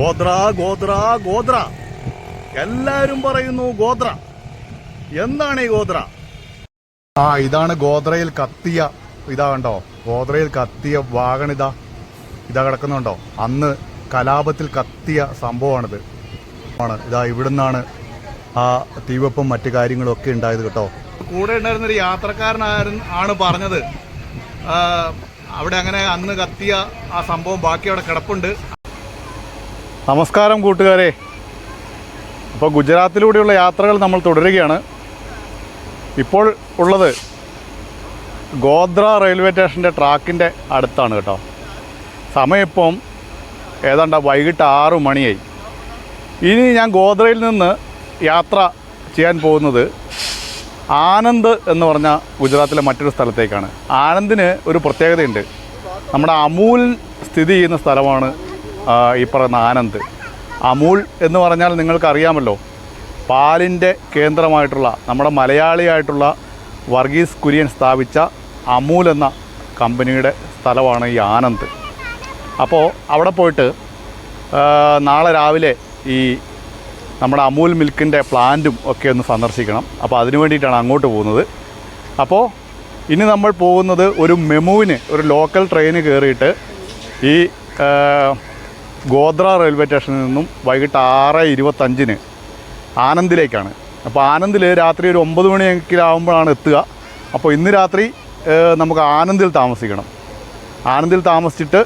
ഗോത്ര ഗോത്ര ഗോത്ര. എല്ലാരും പറയുന്നു ഗോത്ര. എന്താണ് ഈ ഗോത്ര? ആ ഇതാണ് ഗോത്രയിൽ കത്തിയ ഇതാ കണ്ടോ? ഗോത്രയിൽ കത്തിയ വാഗണിത ഇതാ. കിടക്കുന്നുണ്ടോ? അന്ന് കലാപത്തിൽ കത്തിയ സംഭവമാണിത്. ആണ്. ഇതാ ഇവിടുന്നാണ് ആ തീവപ്പും മറ്റു കാര്യങ്ങളും ഒക്കെ ഉണ്ടായത് കേട്ടോ. കൂടെ ഉണ്ടായിരുന്നൊരു യാത്രക്കാരനായിരുന്നു ആണ് പറഞ്ഞത്. അവിടെ അങ്ങനെ അന്ന് കത്തിയ ആ സംഭവം ബാക്കി അവിടെ കിടപ്പുണ്ട്. നമസ്കാരം കൂട്ടുകാരെ. അപ്പോൾ ഗുജറാത്തിലൂടെയുള്ള യാത്രകൾ നമ്മൾ തുടരുകയാണ്. ഇപ്പോൾ ഉള്ളത് ഗോദ്ര റെയിൽവേ സ്റ്റേഷന്റെ ട്രാക്കിന്റെ അടുത്താണ് കേട്ടോ. സമയം ഇപ്പം ഏതാണ്ട് വൈകിട്ട് ആറു മണിയായി. ഇനി ഞാൻ ഗോദ്രയിൽ നിന്ന് യാത്ര ചെയ്യാൻ പോകുന്നത് ആനന്ദ് എന്ന് പറഞ്ഞ ഗുജറാത്തിലെ മറ്റൊരു സ്ഥലത്തേക്കാണ്. ആനന്ദിന് ഒരു പ്രത്യേകതയുണ്ട്. നമ്മുടെ അമൂൽ സ്ഥിതി ചെയ്യുന്ന സ്ഥലമാണ് ഈ പറയുന്ന ആനന്ദ്. അമൂൽ എന്ന് പറഞ്ഞാൽ നിങ്ങൾക്കറിയാമല്ലോ. പാലിന്റെ കേന്ദ്രമായിട്ടുള്ള നമ്മുടെ മലയാളിയായിട്ടുള്ള വർഗീസ് കുര്യൻ സ്ഥാപിച്ച അമൂൽ എന്ന കമ്പനിയുടെ സ്ഥലമാണ് ഈ ആനന്ദ്. അപ്പോൾ അവിടെ പോയിട്ട് നാളെ രാവിലെ ഈ നമ്മുടെ അമൂൽ മിൽക്കിന്റെ പ്ലാന്റും ഒക്കെ ഒന്ന് സന്ദർശിക്കണം. അപ്പോൾ അതിനു വേണ്ടിയിട്ടാണ് അങ്ങോട്ട് പോകുന്നത്. അപ്പോൾ ഇനി നമ്മൾ പോകുന്നത് ഒരു മെമുവിന് ഒരു ലോക്കൽ ട്രെയിന് കയറിയിട്ട് ഈ ഗോദ്ര റെയിൽവേ സ്റ്റേഷനിൽ നിന്നും വൈകിട്ട് ആറ് ഇരുപത്തഞ്ചിന് ആനന്ദിലേക്കാണ്. അപ്പോൾ ആനന്ദിൽ രാത്രി ഒരു ഒമ്പത് മണിയെങ്കിലാവുമ്പോഴാണ് എത്തുക. അപ്പോൾ ഇന്ന് രാത്രി നമുക്ക് ആനന്ദിൽ താമസിക്കണം. ആനന്ദിൽ താമസിച്ചിട്ട്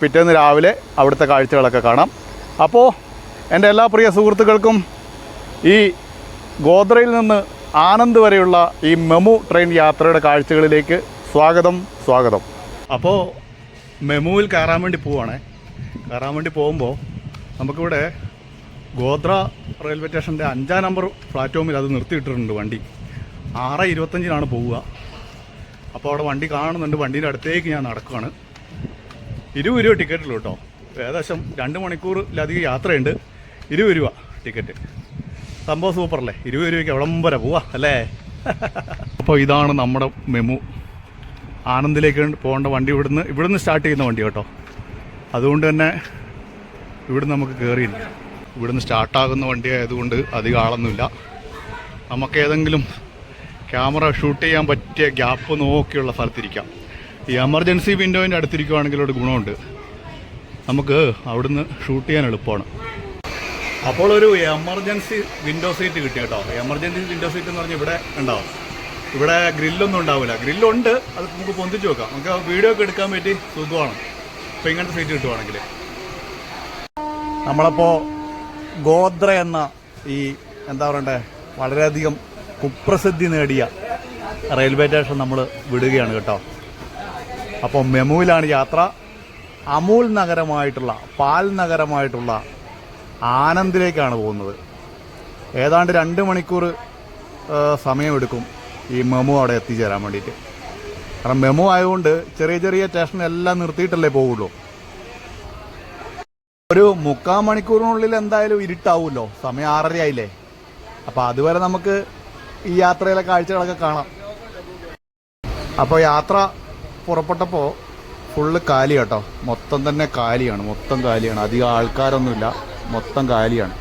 പിറ്റേന്ന് രാവിലെ അവിടുത്തെ കാഴ്ചകളൊക്കെ കാണാം. അപ്പോൾ എന്റെ എല്ലാ പ്രിയ സുഹൃത്തുക്കൾക്കും ഈ ഗോദ്രയിൽ നിന്ന് ആനന്ദ് വരെയുള്ള ഈ മെമു ട്രെയിൻ യാത്രയുടെ കാഴ്ചകളിലേക്ക് സ്വാഗതം സ്വാഗതം. അപ്പോൾ മെമുവിൽ കയറാൻ വേണ്ടി പോവാണേ. കയറാൻ വേണ്ടി പോകുമ്പോൾ നമുക്കിവിടെ ഗോത്ര റെയിൽവേ സ്റ്റേഷന്റെ അഞ്ചാം നമ്പർ പ്ലാറ്റ്ഫോമിൽ അത് നിർത്തിയിട്ടിട്ടുണ്ട് വണ്ടി. ആറ് ഇരുപത്തഞ്ചിനാണ് പോവുക. അപ്പോൾ അവിടെ വണ്ടി കാണുന്നുണ്ട്. വണ്ടീന്റെ അടുത്തേക്ക് ഞാൻ നടക്കുകയാണ്. ഇരുപത് രൂപ ടിക്കറ്റുള്ളൂ കേട്ടോ. ഏകദേശം രണ്ട് മണിക്കൂറിലധികം യാത്രയുണ്ട്. ഇരുപത് രൂപ ടിക്കറ്റ്. സംഭവം സൂപ്പറല്ലേ? ഇരുപത് രൂപയ്ക്ക് എവിടം വരെ പോവാ അല്ലേ? അപ്പോൾ ഇതാണ് നമ്മുടെ മെമു. ആനന്ദിലേക്ക് പോകേണ്ട വണ്ടി ഇവിടുന്ന് ഇവിടുന്ന് സ്റ്റാർട്ട് ചെയ്യുന്ന വണ്ടി കേട്ടോ. അതുകൊണ്ട് തന്നെ ഇവിടുന്ന് നമുക്ക് കയറിയില്ല ഇവിടുന്ന് സ്റ്റാർട്ടാകുന്ന വണ്ടി ആയതുകൊണ്ട് അധികം ആളൊന്നുമില്ല. നമുക്ക് ഏതെങ്കിലും ക്യാമറ ഷൂട്ട് ചെയ്യാൻ പറ്റിയ ഗ്യാപ്പ് നോക്കിയുള്ള സ്ഥലത്തിരിക്കാം. ഈ എമർജൻസി വിൻഡോയിന്റെ അടുത്തിരിക്കുവാണെങ്കിൽ ഒരു ഗുണമുണ്ട്. നമുക്ക് അവിടുന്ന് ഷൂട്ട് ചെയ്യാൻ എളുപ്പമാണ്. അപ്പോൾ ഒരു എമർജൻസി വിൻഡോ സീറ്റ് കിട്ടി കേട്ടോ. എമർജൻസി വിൻഡോ സീറ്റ് എന്ന് പറഞ്ഞാൽ ഇവിടെ ഉണ്ടാവും. ഇവിടെ ഗ്രില്ലൊന്നും ഉണ്ടാവില്ല. ഗ്രില്ലുണ്ട്. അത് നമുക്ക് പൊന്തിച്ച് വെക്കാം. നമുക്ക് വീഡിയോ ഒക്കെ എടുക്കാൻ പറ്റി സുഖമാണ്. അപ്പോൾ ഇങ്ങനത്തെ സീറ്റ് കിട്ടുവാണെങ്കിൽ നമ്മളപ്പോൾ ഗോത്ര എന്ന ഈ എന്താ പറയണ്ടേ വളരെയധികം കുപ്രസിദ്ധി നേടിയ റെയിൽവേ സ്റ്റേഷൻ നമ്മൾ വിടുകയാണ് കേട്ടോ. അപ്പോൾ മെമുവിലാണ് യാത്ര. അമൂൽ നഗരമായിട്ടുള്ള പാൽ നഗരമായിട്ടുള്ള ആനന്ദിലേക്കാണ് പോകുന്നത്. ഏതാണ്ട് രണ്ട് മണിക്കൂർ സമയമെടുക്കും ഈ മെമു അവിടെ എത്തിച്ചേരാൻ വേണ്ടിയിട്ട്. കാരണം മെമോ ആയതുകൊണ്ട് ചെറിയ ചെറിയ സ്റ്റേഷനെല്ലാം നിർത്തിയിട്ടല്ലേ പോകുള്ളൂ ഒരു മുക്കാൽ മണിക്കൂറിനുള്ളിൽ എന്തായാലും ഇരുട്ടാവുമല്ലോ. സമയം ആറര ആയില്ലേ അപ്പോൾ അതുവരെ നമുക്ക് ഈ യാത്രയിലെ കാഴ്ചകളൊക്കെ കാണാം. അപ്പോൾ യാത്ര പുറപ്പെട്ടപ്പോൾ ഫുള്ള് കാലി കേട്ടോ. മൊത്തം തന്നെ കാലിയാണ്. മൊത്തം കാലിയാണ്. അധികം ആൾക്കാരൊന്നുമില്ല. മൊത്തം കാലിയാണ്.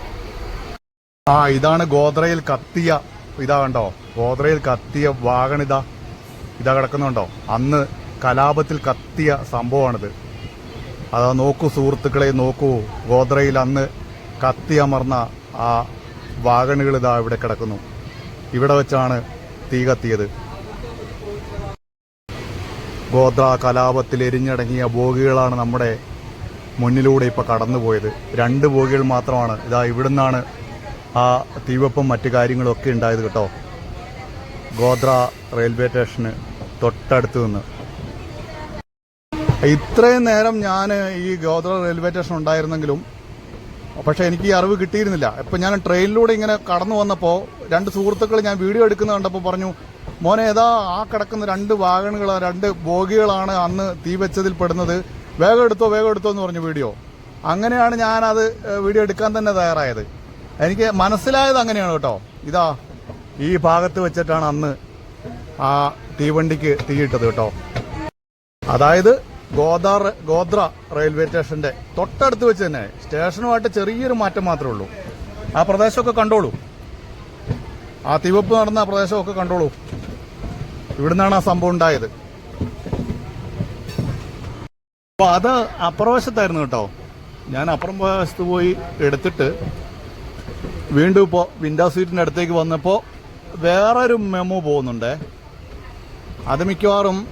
ആ ഇതാണ് ഗോദ്രയിൽ കത്തിയ. ഇതാ കണ്ടോ? ഗോദ്രയിൽ കത്തിയ വാഗണിത. ഇതാ കിടക്കുന്നുണ്ടോ? അന്ന് കലാപത്തിൽ കത്തിയ സംഭവമാണിത്. അതാ നോക്കൂ സുഹൃത്തുക്കളെ നോക്കൂ. ഗോദ്രയിൽ അന്ന് കത്തിയമർന്ന ആ വാഗണുകൾ ഇതാ ഇവിടെ കിടക്കുന്നു. ഇവിടെ വെച്ചാണ് തീ കത്തിയത്. ഗോത്ര കലാപത്തിൽ എരിഞ്ഞടങ്ങിയ ബോഗികളാണ് നമ്മുടെ മുന്നിലൂടെ ഇപ്പോൾ കടന്നുപോയത്. രണ്ട് ബോഗികൾ മാത്രമാണ്. ഇതാ ഇവിടുന്നാണ് ആ തീവപ്പം മറ്റു കാര്യങ്ങളും ഒക്കെ ഉണ്ടായത് കേട്ടോ. ഗോത്ര റെയിൽവേ സ്റ്റേഷന് തൊട്ടടുത്ത് നിന്ന്. ഇത്രയും നേരം ഞാൻ ഈ ഗോത്ര റെയിൽവേ സ്റ്റേഷൻ ഉണ്ടായിരുന്നെങ്കിലും പക്ഷേ എനിക്ക് ഈ അറിവ് കിട്ടിയിരുന്നില്ല. ഇപ്പം ഞാൻ ട്രെയിനിലൂടെ ഇങ്ങനെ കടന്നു വന്നപ്പോൾ രണ്ട് സുഹൃത്തുക്കൾ ഞാൻ വീഡിയോ എടുക്കുന്ന കണ്ടപ്പോൾ പറഞ്ഞു മോനെ ഏതാ ആ കിടക്കുന്ന രണ്ട് വാഗണുകൾ രണ്ട് ബോഗികളാണ് അന്ന് തീ വെച്ചതിൽ പെടുന്നത്. വേഗം എടുത്തോ വേഗം എടുത്തോ എന്ന് പറഞ്ഞു വീഡിയോ. അങ്ങനെയാണ് ഞാനത് വീഡിയോ എടുക്കാൻ തന്നെ തയ്യാറായത്. എനിക്ക് മനസ്സിലായത് അങ്ങനെയാണ് കേട്ടോ. ഇതാ ഈ ഭാഗത്ത് വെച്ചിട്ടാണ് അന്ന് ആ തീവണ്ടിക്ക് തീയിട്ടത് കേട്ടോ. അതായത് ഗോദാർ ഗോദ്ര റെയിൽവേ സ്റ്റേഷന്റെ തൊട്ടടുത്ത് വെച്ച് തന്നെ സ്റ്റേഷനുമായിട്ട് ചെറിയൊരു മാറ്റം മാത്രമേ ഉള്ളൂ. ആ പ്രദേശമൊക്കെ കണ്ടോളൂ. ആ തീവപ്പ് നടന്ന പ്രദേശമൊക്കെ കണ്ടോളൂ. ഇവിടുന്നാണ് ആ സംഭവം ഉണ്ടായത്. അപ്പൊ അത് അപ്പുറവശത്തായിരുന്നു കേട്ടോ. ഞാൻ അപ്പുറം വശത്ത് പോയി എടുത്തിട്ട് വീണ്ടും ഇപ്പോൾ വിൻഡോ സീറ്റിന്റെ അടുത്തേക്ക് വന്നപ്പോൾ വേറൊരു മെമ്മോ പോകുന്നുണ്ടേ. അത് മിക്കവാറും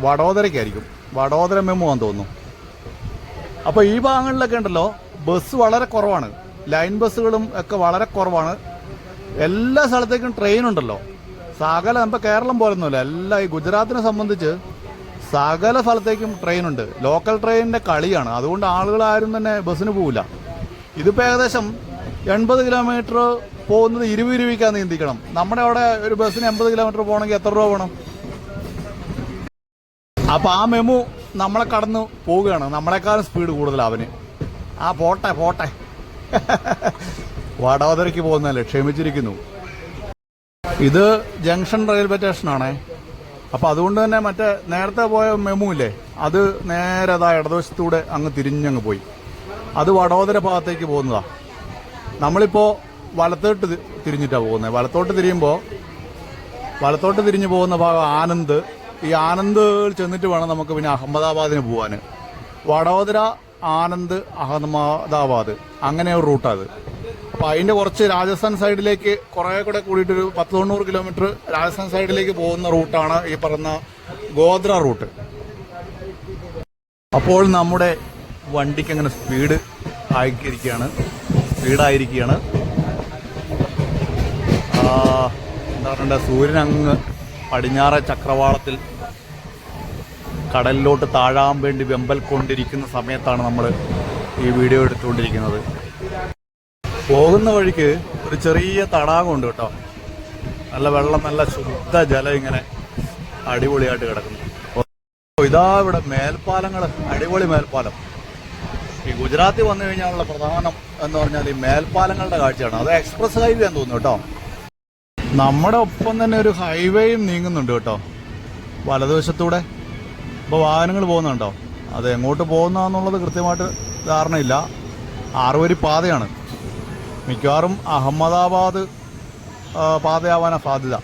വടോദരയ്ക്കായിരിക്കും. വടോദര മെമ്മോ ആണെന്ന് തോന്നുന്നു. അപ്പോൾ ഈ ഭാഗങ്ങളിലൊക്കെ ഉണ്ടല്ലോ ബസ് വളരെ കുറവാണ്. ലൈൻ ബസ്സുകളും ഒക്കെ വളരെ കുറവാണ്. എല്ലാ സ്ഥലത്തേക്കും ട്രെയിൻ ഉണ്ടല്ലോ. സകല നമ്മുടെ കേരളം പോലൊന്നുമില്ല എല്ലാ ഈ ഗുജറാത്തിനെ സംബന്ധിച്ച് സകല സ്ഥലത്തേക്കും ട്രെയിൻ ഉണ്ട്. ലോക്കൽ ട്രെയിനിന്റെ കളിയാണ്. അതുകൊണ്ട് ആളുകൾ ആരും തന്നെ ബസ്സിന് പോവില്ല. ഇതിപ്പോൾ ഏകദേശം എൺപത് കിലോമീറ്റർ പോകുന്നത് ഇരുപത് രൂപയ്ക്കാണ് നീന്തിക്കണം നമ്മുടെ അവിടെ ഒരു ബസ്സിന് എൺപത് കിലോമീറ്റർ പോകണമെങ്കിൽ എത്ര രൂപ വേണം? അപ്പൊ ആ മെമു നമ്മളെ കടന്ന് പോവുകയാണ്. നമ്മളെക്കാളും സ്പീഡ് കൂടുതൽ അവന്. ആ പോട്ടെ പോട്ടെ. വടവതരയ്ക്ക് പോകുന്നതല്ലേ ക്ഷമിച്ചിരിക്കുന്നു. ഇത് ജംഗ്ഷൻ റെയിൽവേ സ്റ്റേഷനാണേ. അപ്പൊ അതുകൊണ്ട് തന്നെ മറ്റേ നേരത്തെ പോയ മെമു ഇല്ലേ അത് നേരെ അതാ ഇടതുവശത്തൂടെ അങ്ങ് തിരിഞ്ഞങ്ങ് പോയി. അത് വടോദര ഭാഗത്തേക്ക് പോകുന്നതാ. നമ്മളിപ്പോ വലത്തോട്ട് തിരിഞ്ഞിട്ടാണ് തിരിഞ്ഞിട്ടാ പോകുന്നത് വലത്തോട്ട് തിരിയുമ്പോൾ വലത്തോട്ട് തിരിഞ്ഞു പോകുന്ന ഭാഗം ആനന്ദ്. ഈ ആനന്ദ് ചെന്നിട്ട് വേണം നമുക്ക് പിന്നെ അഹമ്മദാബാദിന് പോകാൻ വഡോദര ആനന്ദ് അഹമ്മദാബാദ്. അങ്ങനെ ഒരു റൂട്ടാണ് അപ്പോൾ അതിന്റെ കുറച്ച് രാജസ്ഥാൻ സൈഡിലേക്ക് കുറേ കൂടെ കൂടിയിട്ടൊരു പത്ത് തൊണ്ണൂറ് കിലോമീറ്റർ രാജസ്ഥാൻ സൈഡിലേക്ക് പോകുന്ന റൂട്ടാണ് ഈ പറഞ്ഞ ഗോദ്ര റൂട്ട്. അപ്പോൾ നമ്മുടെ വണ്ടിക്ക് അങ്ങനെ സ്പീഡ് ആയിരിക്കുകയാണ് സ്പീഡായിരിക്കുകയാണ്. എന്താ പറയണ്ട സൂര്യൻ അങ്ങ് പടിഞ്ഞാറ ചക്രവാളത്തിൽ കടലിലോട്ട് താഴാൻ വേണ്ടി വെമ്പൽ കൊണ്ടിരിക്കുന്ന സമയത്താണ് നമ്മൾ ഈ വീഡിയോ എടുത്തുകൊണ്ടിരിക്കുന്നത്. പോകുന്ന വഴിക്ക് ഒരു ചെറിയ തടാകമുണ്ട് കേട്ടോ. നല്ല വെള്ളം നല്ല ശുദ്ധ ജലം ഇങ്ങനെ അടിപൊളിയായിട്ട് കിടക്കുന്നു. ഇതാ ഇവിടെ മേൽപ്പാലങ്ങൾ അടിപൊളി മേൽപ്പാലം. ഈ ഗുജറാത്തിൽ വന്നു കഴിഞ്ഞാലുള്ള പ്രധാനം എന്ന് പറഞ്ഞാൽ ഈ മേൽപ്പാലങ്ങളുടെ കാഴ്ചയാണ്. അത് എക്സ്പ്രസ് ഹൈവേ എന്ന് തോന്നുന്നു കേട്ടോ. നമ്മുടെ ഒപ്പം തന്നെ ഒരു ഹൈവേയും നീങ്ങുന്നുണ്ട് കേട്ടോ. വലതുവശത്തൂടെ ഇപ്പോൾ വാഹനങ്ങൾ പോകുന്നുണ്ടോ? അത് എങ്ങോട്ട് പോകുന്നതെന്നുള്ളത് കൃത്യമായിട്ട് ധാരണയില്ല. ആറുവരി പാതയാണ്. മിക്കവാറും അഹമ്മദാബാദ് പാതയാവാനാണ് സാധ്യത.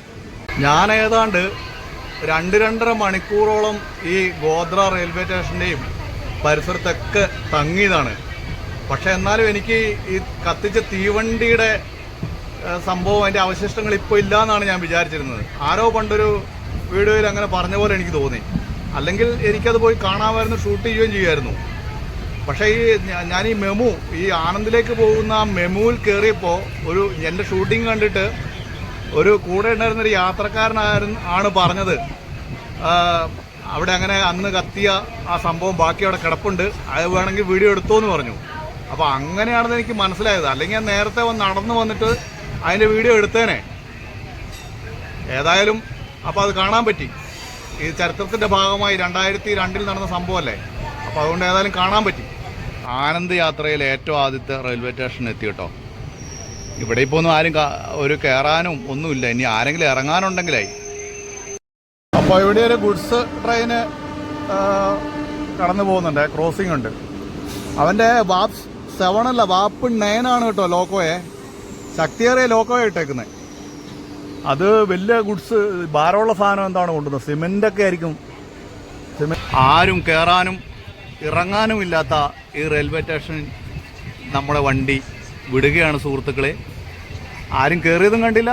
ഞാൻ ഏതാണ്ട് രണ്ട് രണ്ടര മണിക്കൂറോളം ഈ ഗോദ്ര റെയിൽവേ സ്റ്റേഷന്റെയും പരിസരത്തൊക്കെ തങ്ങിയതാണ്. പക്ഷേ എന്നാലും എനിക്ക് ഈ കത്തിച്ച തീവണ്ടിയുടെ സംഭവം അതിന്റെ അവശിഷ്ടങ്ങൾ ഇപ്പോൾ ഇല്ല എന്നാണ് ഞാൻ വിചാരിച്ചിരുന്നത്. ആരോ പണ്ടൊരു വീഡിയോയിൽ അങ്ങനെ പറഞ്ഞ പോലെ എനിക്ക് തോന്നി. അല്ലെങ്കിൽ എനിക്കത് പോയി കാണാമായിരുന്നു ഷൂട്ട് ചെയ്യുകയും ചെയ്യുമായിരുന്നു. പക്ഷേ ഈ ഞാൻ ഈ മെമു ഈ ആനന്ദിലേക്ക് പോകുന്ന ആ മെമുവിൽ കയറിയപ്പോൾ ഒരു എന്റെ ഷൂട്ടിംഗ് കണ്ടിട്ട് ഒരു കൂടെ ഉണ്ടായിരുന്ന ഒരു യാത്രക്കാരനായിരുന്നു ആണ് പറഞ്ഞത്. അവിടെ അങ്ങനെ അന്ന് കത്തിയ ആ സംഭവം ബാക്കി അവിടെ കിടപ്പുണ്ട്. അത് വേണമെങ്കിൽ വീഡിയോ എടുത്തോ എന്ന് പറഞ്ഞു. അപ്പോൾ അങ്ങനെയാണെന്ന് എനിക്ക് മനസ്സിലായത്. അല്ലെങ്കിൽ ഞാൻ നേരത്തെ വന്ന് നടന്നു വന്നിട്ട് അതിന്റെ വീഡിയോ എടുത്തേനെ. ഏതായാലും അപ്പോൾ അത് കാണാൻ പറ്റി. ഈ ചരിത്രത്തിന്റെ ഭാഗമായി രണ്ടായിരത്തി രണ്ടിൽ നടന്ന സംഭവമല്ലേ? അപ്പോൾ അതുകൊണ്ട് ഏതായാലും കാണാൻ പറ്റി. ആനന്ദ് യാത്രയിൽ ഏറ്റവും ആദ്യത്തെ റെയിൽവേ സ്റ്റേഷൻ എത്തി കേട്ടോ. ഇവിടെ ഇപ്പോൾ ഒന്നും ആരും ഒരു കയറാനും ഒന്നുമില്ല. ഇനി ആരെങ്കിലും ഇറങ്ങാനുണ്ടെങ്കിലായി അപ്പോൾ ഇവിടെ ഒരു ഗുഡ്സ് ട്രെയിന് കടന്നു പോകുന്നുണ്ട്. ക്രോസിംഗ് ഉണ്ട്. അവന്റെ വാപ്പ് സെവൻ അല്ല വാപ്പ് നയൻ ആണ് കേട്ടോ ലോക്കോയെ. ശക്തിയേറിയ ലോക്കോ ഇട്ടേക്കുന്നത് അത് വലിയ ഗുഡ്സ് ഭാരമുള്ള സാധനം എന്താണ് കൊണ്ടുവന്നത്? സിമെന്റ് ഒക്കെ ആയിരിക്കും ആരും കയറാനും ഇറങ്ങാനും ഇല്ലാത്ത ഈ റെയിൽവേ സ്റ്റേഷൻ നമ്മുടെ വണ്ടി വിടുകയാണ് സുഹൃത്തുക്കളെ. ആരും കയറിയതും കണ്ടില്ല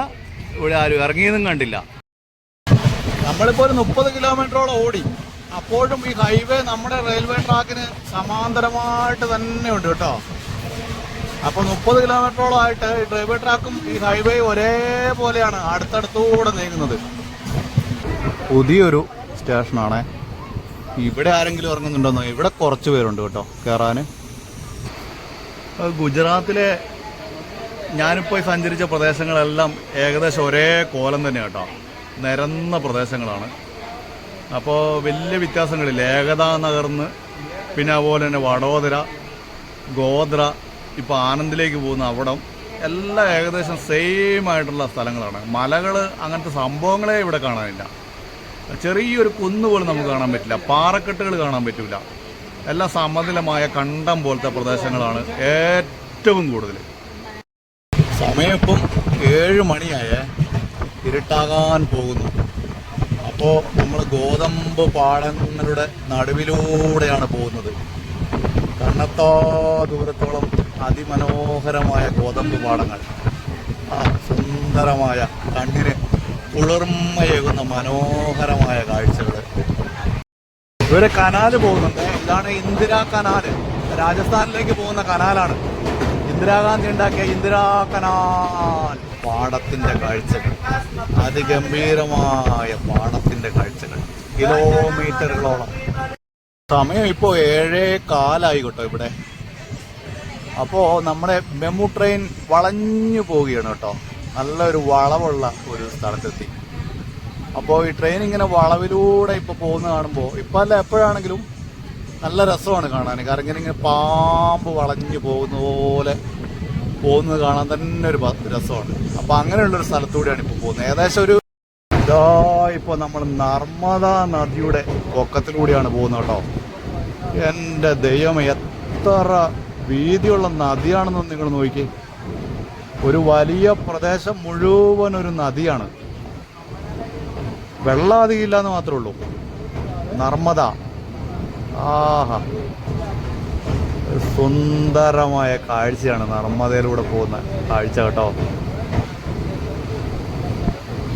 ഇവിടെ ആരും ഇറങ്ങിയതും കണ്ടില്ല. നമ്മളിപ്പോൾ ഒരു മുപ്പത് കിലോമീറ്ററോളം ഓടി. അപ്പോഴും ഈ ഹൈവേ നമ്മുടെ റെയിൽവേ ട്രാക്കിന് സമാന്തരമായിട്ട് തന്നെ ഉണ്ട് കേട്ടോ. അപ്പൊ മുപ്പത് കിലോമീറ്ററോളം ആയിട്ട് ഈ ഡ്രൈവർ ട്രാക്കും ഈ ഹൈവേ ഒരേപോലെയാണ് അടുത്തടുത്തൂടെ നീങ്ങുന്നത്. പുതിയൊരു സ്റ്റേഷനാണ്. ഇവിടെ ആരെങ്കിലും ഇറങ്ങുന്നുണ്ടോന്നോ? ഇവിടെ കുറച്ച് പേരുണ്ട് കേട്ടോ. കയറാന് അത് ഗുജറാത്തിലെ ഞാനിപ്പോൾ സഞ്ചരിച്ച പ്രദേശങ്ങളെല്ലാം ഏകദേശം ഒരേ കോലം തന്നെ കേട്ടോ. നിരന്ന പ്രദേശങ്ങളാണ്. അപ്പോൾ വലിയ വ്യത്യാസങ്ങളില്ല. ഏകതാ നഗർന്ന് പിന്നെ അതുപോലെ തന്നെ വഡോദര ഗോദ്ര ഇപ്പോൾ ആനന്ദിലേക്ക് പോകുന്ന അവിടം എല്ലാം ഏകദേശം സെയിം ആയിട്ടുള്ള സ്ഥലങ്ങളാണ്. മലകൾ അങ്ങനത്തെ സംഭവങ്ങളെ ഇവിടെ കാണാനില്ല. ചെറിയൊരു കുന്ന് പോലും നമുക്ക് കാണാൻ പറ്റില്ല. പാറക്കെട്ടുകൾ കാണാൻ പറ്റില്ല എല്ലാം സമതലമായ കണ്ടം പോലത്തെ പ്രദേശങ്ങളാണ് ഏറ്റവും കൂടുതൽ സമയം ഇപ്പം ഏഴ് മണിയായേ ഇരുട്ടാകാൻ പോകുന്നു. അപ്പോൾ നമ്മൾ ഗോതമ്പ് പാടങ്ങളുടെ നടുവിലൂടെയാണ് പോകുന്നത്. കണ്ണത്താ ദൂരത്തോളം അതിമനോഹരമായ ഗോതമ്പ് പാടങ്ങൾ. ആ സുന്ദരമായ കണ്ണിന് കുളിർമയേകുന്ന മനോഹരമായ കാഴ്ചകൾ ഇവിടെ കനാല് പോകുന്നുണ്ട്. ഇതാണ് ഇന്ദിരാ കനാല് രാജസ്ഥാനിലേക്ക് പോകുന്ന കനാലാണ്. ഇന്ദിരാഗാന്ധി ഉണ്ടാക്കിയ ഇന്ദിരാ കനാൽ പാടത്തിന്റെ കാഴ്ചകൾ. അതിഗംഭീരമായ പാടത്തിന്റെ കാഴ്ചകൾ. കിലോമീറ്ററുകളോളം. സമയം ഇപ്പോൾ ഏഴേ കാലായി കേട്ടോ ഇവിടെ. അപ്പോ നമ്മുടെ മെമു ട്രെയിൻ വളഞ്ഞു പോവുകയാണ് കേട്ടോ. നല്ലൊരു വളവുള്ള ഒരു സ്ഥലത്തെത്തി. അപ്പോൾ ഈ ട്രെയിൻ ഇങ്ങനെ വളവിലൂടെ ഇപ്പൊ പോകുന്ന കാണുമ്പോൾ ഇപ്പൊ അല്ല എപ്പോഴാണെങ്കിലും നല്ല രസമാണ് കാണാൻ. കാരണം ഇങ്ങനെ ഇങ്ങനെ പാമ്പ് വളഞ്ഞു പോകുന്ന പോലെ പോകുന്നത് കാണാൻ തന്നെ ഒരു രസമാണ്. അപ്പൊ അങ്ങനെയുള്ളൊരു സ്ഥലത്തൂടെയാണ് ഇപ്പൊ പോകുന്നത്. ഏകദേശം ഒരു ഇതാ ഇപ്പൊ നമ്മൾ നർമ്മദ നദിയുടെ പൊക്കത്തിലൂടെയാണ് പോകുന്നത് കേട്ടോ. എന്റെ ദൈവം എത്ര വീതിയുള്ള നദിയാണെന്ന് നിങ്ങൾ നോക്കി. ഒരു വലിയ പ്രദേശം മുഴുവൻ ഒരു നദിയാണ്. വെള്ളം അധികമില്ല എന്ന് മാത്രമേ ഉള്ളൂ. നർമ്മദ. ആഹാ. സുന്ദരമായ കാഴ്ചയാണ് നർമ്മദയിലൂടെ പോകുന്ന കാഴ്ച കേട്ടോ.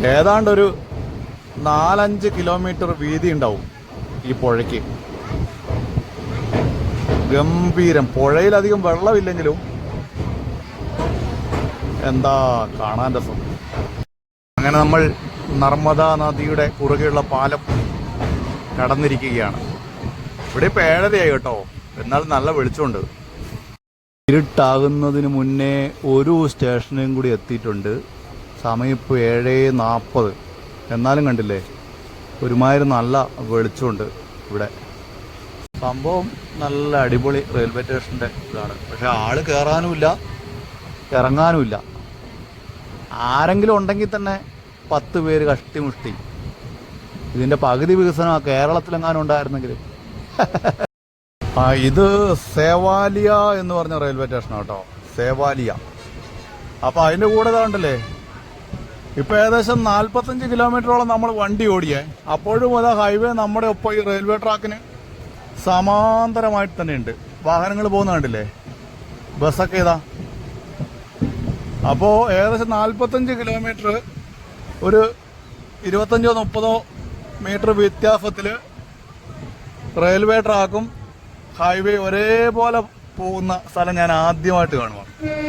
ഏതാണ്ടൊരു നാലഞ്ച് കിലോമീറ്റർ വീതി ഉണ്ടാവും ഈ പുഴയ്ക്ക്. ഗംഭീരം. പുഴയിലധികം വെള്ളമില്ലെങ്കിലും എന്താ കാണാൻ രസം. അങ്ങനെ നമ്മൾ നർമ്മദ നദിയുടെ കുറുകെയുള്ള പാലം കടന്നിരിക്കുകയാണ്. ഇവിടെ ഇപ്പൊ ഏഴരയായി കേട്ടോ. എന്നാൽ നല്ല വെളിച്ചമുണ്ട്. ഇരുട്ടാകുന്നതിന് മുന്നേ ഒരു സ്റ്റേഷനും കൂടി എത്തിയിട്ടുണ്ട്. സമയം ഇപ്പോൾ ഏഴ് നാൽപ്പത് എന്നാലും കണ്ടില്ലേ? ഒരുമാതിരി നല്ല വെളിച്ചമുണ്ട് ഇവിടെ. സംഭവം നല്ല അടിപൊളി റെയിൽവേ സ്റ്റേഷന്റെ ഇതാണ്. പക്ഷെ ആൾ കയറാനുമില്ല ഇറങ്ങാനുമില്ല. ആരെങ്കിലും ഉണ്ടെങ്കിൽ തന്നെ പത്ത് പേര് കഷ്ടിമുഷ്ടി. ഇതിന്റെ പകുതി വികസനം ആ കേരളത്തിലെങ്ങാനും ഉണ്ടായിരുന്നെങ്കിൽ. ആ ഇത് സേവാലിയ എന്ന് പറഞ്ഞ റെയിൽവേ സ്റ്റേഷൻ കേട്ടോ. സേവാലിയ. അപ്പോൾ അതിന്റെ കൂടെ ഇതാണ്ടല്ലേ ഇപ്പം ഏകദേശം നാൽപ്പത്തഞ്ച് കിലോമീറ്ററോളം നമ്മൾ വണ്ടി ഓടിയേ. അപ്പോഴും അതാ ഹൈവേ നമ്മുടെ ഒപ്പം ഈ റെയിൽവേ ട്രാക്കിന് സമാന്തരമായിട്ട് തന്നെ ഉണ്ട് വാഹനങ്ങൾ പോകുന്ന കണ്ടില്ലേ? ബസ്സൊക്കെ ഇതാ അപ്പോ ഏകദേശം നാല്പത്തഞ്ച് കിലോമീറ്റർ ഒരു ഇരുപത്തഞ്ചോ മുപ്പതോ മീറ്റർ വ്യത്യാസത്തിൽ റെയിൽവേ ട്രാക്കും ഹൈവേ ഒരേപോലെ പോകുന്ന സ്ഥലം ഞാൻ ആദ്യമായിട്ട് കാണുക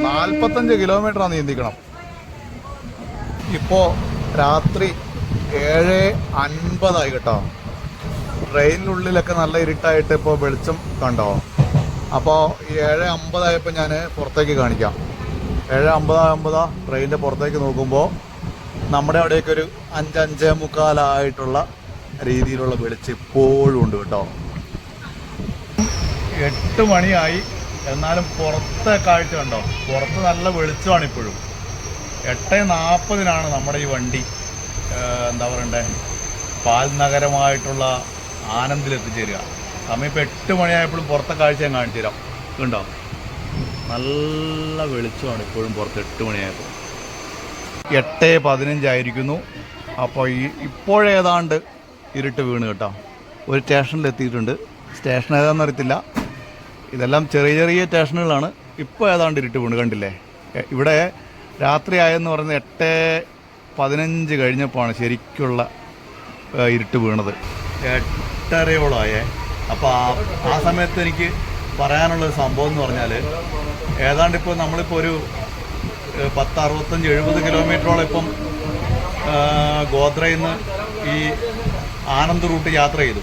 നാൽപ്പത്തഞ്ച് കിലോമീറ്റർ നീന്തിക്കണം ഇപ്പോ രാത്രി ഏഴ് അൻപതായി കേട്ടോ. ട്രെയിനിനുള്ളിലൊക്കെ നല്ല ഇരുട്ടായിട്ട് ഇപ്പോൾ വെളിച്ചം കണ്ടോ? അപ്പോൾ ഏഴ് അമ്പതായപ്പോൾ ഞാൻ പുറത്തേക്ക് കാണിക്കാം. ഏഴ് അമ്പതാകുമ്പോഴാ ട്രെയിനിന്റെ പുറത്തേക്ക് നോക്കുമ്പോൾ നമ്മുടെ അവിടെയൊക്കെ ഒരു അഞ്ച് അഞ്ചേ മുക്കാലായിട്ടുള്ള രീതിയിലുള്ള വെളിച്ചം ഇപ്പോഴും ഉണ്ട് കേട്ടോ. എട്ട് മണിയായി. എന്നാലും പുറത്തെ കാഴ്ച കണ്ടോ? പുറത്ത് നല്ല വെളിച്ചമാണ് ഇപ്പോഴും. എട്ട് നാൽപ്പതിനാണ് നമ്മുടെ ഈ വണ്ടി. എന്താ പറയണ്ടേ? പാൽ നഗരമായിട്ടുള്ള ആനന്ദിൽ എത്തിച്ചേരുക സമയം ഇപ്പം എട്ട് മണിയായപ്പോഴും പുറത്തെ കാഴ്ച ഞാൻ കാണിച്ചു തരാം. കണ്ടോ? നല്ല വെളിച്ചമാണ് ഇപ്പോഴും പുറത്ത് എട്ട് മണിയായപ്പോൾ. എട്ട് പതിനഞ്ചായിരിക്കുന്നു അപ്പോൾ ഈ ഇപ്പോഴേതാണ്ട് ഇരുട്ട് വീണ് കേട്ടോ. ഒരു സ്റ്റേഷനിൽ എത്തിയിട്ടുണ്ട്. സ്റ്റേഷൻ ഏതാണെന്ന് അറിയത്തില്ല. ഇതെല്ലാം ചെറിയ ചെറിയ സ്റ്റേഷനുകളാണ്. ഇപ്പോൾ ഏതാണ്ട് ഇരുട്ട് വീണ് കണ്ടില്ലേ? ഇവിടെ രാത്രി ആയെന്ന് പറയുന്നത് എട്ട് പതിനഞ്ച് കഴിഞ്ഞപ്പോഴാണ് ശരിക്കുള്ള ഇരുട്ട് വീണത്. എട്ടരയോളായേ അപ്പോൾ ആ ആ സമയത്ത് എനിക്ക് പറയാനുള്ള സംഭവം എന്ന് പറഞ്ഞാൽ ഏതാണ്ട് ഇപ്പോൾ നമ്മളിപ്പോൾ ഒരു പത്ത് അറുപത്തഞ്ച് എഴുപത് കിലോമീറ്ററോളം ഇപ്പം ഗോത്രയിൽ നിന്ന് ഈ ആനന്ദ് റൂട്ട് യാത്ര ചെയ്തു.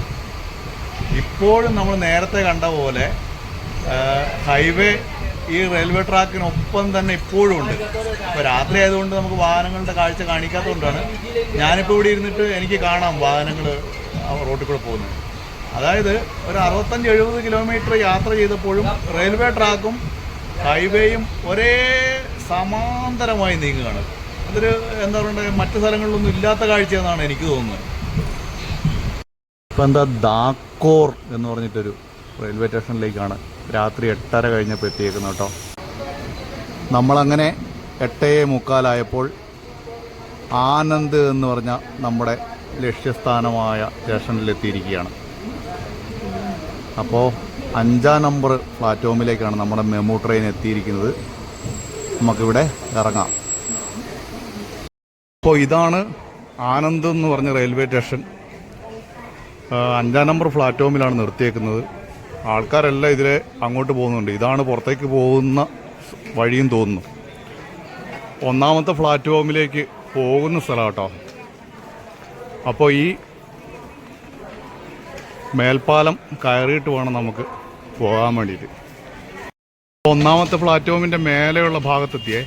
ഇപ്പോഴും നമ്മൾ നേരത്തെ കണ്ട പോലെ ഹൈവേ ഈ റെയിൽവേ ട്രാക്കിനൊപ്പം തന്നെ ഇപ്പോഴും ഉണ്ട്. ഇപ്പോൾ രാത്രി ആയതുകൊണ്ട് നമുക്ക് വാഹനങ്ങളുടെ കാഴ്ച കാണിക്കാത്തതുകൊണ്ടാണ് ഞാനിപ്പോൾ ഇവിടെ ഇരുന്നിട്ട് എനിക്ക് കാണാം വാഹനങ്ങൾ റോട്ടിൽ കൂടെ പോകുന്നത്. അതായത് ഒരു അറുപത്തഞ്ച് എഴുപത് കിലോമീറ്റർ യാത്ര ചെയ്തപ്പോഴും റെയിൽവേ ട്രാക്കും ഹൈവേയും ഒരേ സമാന്തരമായി നീങ്ങുകയാണ്. അതൊരു എന്താ പറയുക മറ്റു സ്ഥലങ്ങളിലൊന്നും ഇല്ലാത്ത കാഴ്ചയെന്നാണ് എനിക്ക് തോന്നുന്നത്. ഇപ്പം എന്താ ദാക്കോർ എന്ന് പറഞ്ഞിട്ടൊരു റെയിൽവേ സ്റ്റേഷനിലേക്കാണ് രാത്രി എട്ടര കഴിഞ്ഞപ്പോൾ എത്തിയേക്കുന്നത് കേട്ടോ. നമ്മളങ്ങനെ എട്ടേ മുക്കാലായപ്പോൾ ആനന്ദ് എന്ന് പറഞ്ഞ നമ്മുടെ ലക്ഷ്യസ്ഥാനമായ സ്റ്റേഷനിലെത്തിയിരിക്കുകയാണ്. അപ്പോൾ അഞ്ചാം നമ്പർ പ്ലാറ്റ്ഫോമിലേക്കാണ് നമ്മുടെ മെമു ട്രെയിൻ എത്തിയിരിക്കുന്നത്. നമുക്കിവിടെ ഇറങ്ങാം. അപ്പോൾ ഇതാണ് ആനന്ദ് എന്ന് പറഞ്ഞ റെയിൽവേ സ്റ്റേഷൻ. അഞ്ചാം നമ്പർ പ്ലാറ്റ്ഫോമിലാണ് നിർത്തിയേക്കുന്നത്. ആൾക്കാരെല്ലാം ഇതിലെ അങ്ങോട്ട് പോകുന്നുണ്ട്. ഇതാണ് പുറത്തേക്ക് പോകുന്ന വഴിയും തോന്നുന്നു. ഒന്നാമത്തെ പ്ലാറ്റ്ഫോമിലേക്ക് പോകുന്ന സ്ഥലം കേട്ടോ. അപ്പോൾ ഈ മേൽപ്പാലം കയറിയിട്ട് വേണം നമുക്ക് പോകാൻ വേണ്ടിയിട്ട്. ഒന്നാമത്തെ പ്ലാറ്റ്ഫോമിന്റെ മേലെയുള്ള ഭാഗത്തെത്തിയേ.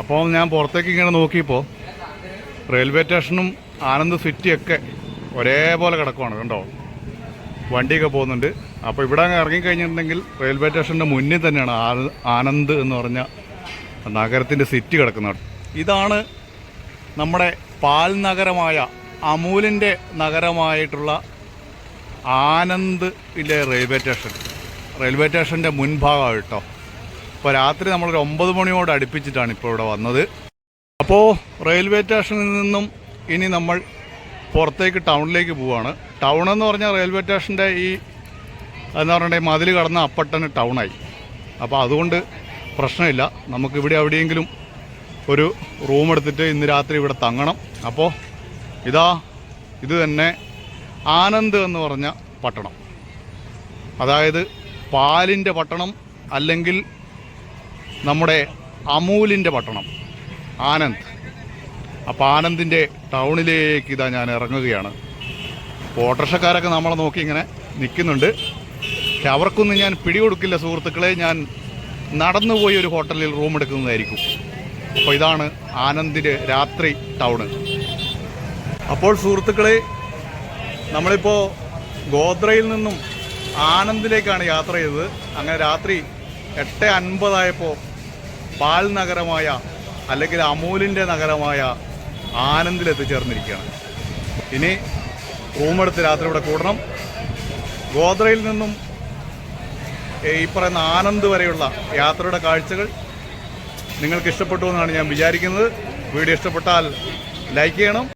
അപ്പോൾ ഞാൻ പുറത്തേക്ക് ഇങ്ങനെ നോക്കിയപ്പോൾ റെയിൽവേ സ്റ്റേഷനും ആനന്ദ് സിറ്റിയൊക്കെ ഒരേപോലെ കിടക്കുവാണ് കണ്ടോ? വണ്ടിയൊക്കെ പോകുന്നുണ്ട്. അപ്പോൾ ഇവിടെ അങ്ങ് ഇറങ്ങിക്കഴിഞ്ഞിട്ടുണ്ടെങ്കിൽ റെയിൽവേ സ്റ്റേഷന്റെ മുന്നിൽ തന്നെയാണ് ആനന്ദ് എന്ന് പറഞ്ഞ നഗരത്തിന്റെ സിറ്റി കിടക്കുന്നത്. ഇതാണ് നമ്മുടെ പാൽ നഗരമായ അമൂലിന്റെ നഗരമായിട്ടുള്ള ആനന്ദിലെ റെയിൽവേ സ്റ്റേഷൻ. റെയിൽവേ സ്റ്റേഷന്റെ മുൻഭാഗം കേട്ടോ. ഇപ്പോൾ രാത്രി നമ്മളൊരു ഒമ്പത് മണിയോട് അടുപ്പിച്ചിട്ടാണ് ഇപ്പോൾ ഇവിടെ വന്നത്. അപ്പോൾ റെയിൽവേ സ്റ്റേഷനിൽ നിന്നും ഇനി നമ്മൾ പുറത്തേക്ക് ടൗണിലേക്ക് പോവുകയാണ് ടൗൺ എന്ന് പറഞ്ഞാൽ റെയിൽവേ സ്റ്റേഷന്റെ ഈ എന്ന് പറയണ്ടേ മതിൽ കടന്ന അപ്പട്ടന് ടൗണായി. അപ്പോൾ അതുകൊണ്ട് പ്രശ്നമില്ല. നമുക്കിവിടെ എവിടെയെങ്കിലും ഒരു റൂം എടുത്തിട്ട് ഇന്ന് രാത്രി ഇവിടെ തങ്ങണം. അപ്പോൾ ഇതാ ഇത് തന്നെ ആനന്ദ് എന്ന് പറഞ്ഞ പട്ടണം. അതായത് പാലിന്റെ പട്ടണം അല്ലെങ്കിൽ നമ്മുടെ അമൂലിന്റെ പട്ടണം ആനന്ദ്. അപ്പോൾ ആനന്ദിന്റെ ടൗണിലേക്ക് ഇതാ ഞാൻ ഇറങ്ങുകയാണ്. ഓട്ടോറിക്ഷക്കാരൊക്കെ നമ്മളെ നോക്കി ഇങ്ങനെ നിൽക്കുന്നുണ്ട്. പക്ഷെ അവർക്കൊന്നും ഞാൻ പിടികൊടുക്കില്ല സുഹൃത്തുക്കളെ. ഞാൻ നടന്നുപോയി ഒരു ഹോട്ടലിൽ റൂം എടുക്കുന്നതായിരിക്കും. അപ്പോൾ ഇതാണ് ആനന്ദിന്റെ രാത്രി ടൗണ്. അപ്പോൾ സുഹൃത്തുക്കളെ നമ്മളിപ്പോൾ ഗോദ്രയിൽ നിന്നും ആനന്ദിലേക്കാണ് യാത്ര ചെയ്തത്. അങ്ങനെ രാത്രി എട്ട് അൻപതായപ്പോൾ പാൽ നഗരമായ അല്ലെങ്കിൽ അമൂലിന്റെ നഗരമായ ആനന്ദിൽ എത്തിച്ചേർന്നിരിക്കുകയാണ് ഇനി റൂമെടുത്ത് രാത്രി ഇവിടെ കൂടണം. ഗോദ്രയിൽ നിന്നും ഈ പറയുന്ന ആനന്ദ് വരെയുള്ള യാത്രയുടെ കാഴ്ചകൾ നിങ്ങൾക്ക് ഇഷ്ടപ്പെട്ടു എന്നാണ് ഞാൻ വിചാരിക്കുന്നത്. വീഡിയോ ഇഷ്ടപ്പെട്ടാൽ ലൈക്ക് ചെയ്യണം.